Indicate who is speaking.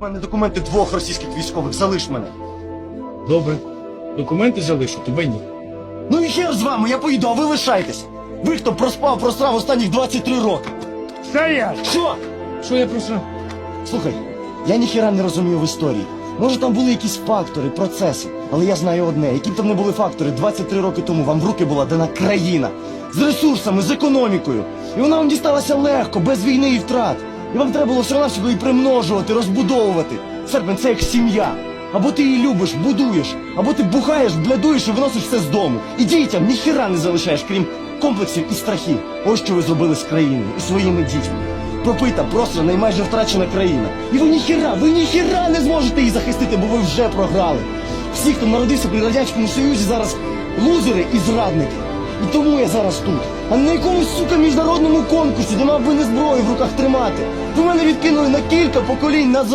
Speaker 1: У мене документи двох російських військових, залиш мене.
Speaker 2: Добре. Документи залишу, тебе ні.
Speaker 1: Ну і хер з вами, я поїду, а ви лишайтесь. Ви хто проспав, просрав останніх 23 роки.
Speaker 2: Стоять!
Speaker 1: Що?
Speaker 2: Що я прошу?
Speaker 1: Слухай, я ніхіра не розумію в історії. Може там були якісь фактори, процеси, але я знаю одне, які б там не були фактори, 23 роки тому вам в руки була дана країна з ресурсами, з економікою. І вона вам дісталася легко, без війни і втрат. І вам треба було все навсього її примножувати, розбудовувати. Серпен, це як сім'я. Або ти її любиш, будуєш, або ти бухаєш, блядуєш і виносиш все з дому. І дітям ніхіра не залишаєш, крім комплексів і страхів. Ось що ви зробили з країною і своїми дітьми. Пропита, просрана і майже втрачена країна. І ви ніхіра, ви ніхіра не зможете її захистити, бо ви вже програли. Всі, хто народився при Радянському Союзі, зараз лузери і зрадники. І тому я зараз тут. А не на якомусь сука міжнародному конкурсі, де мав би не зброю в руках тримати. Ви мене відкинули на кілька поколінь назад.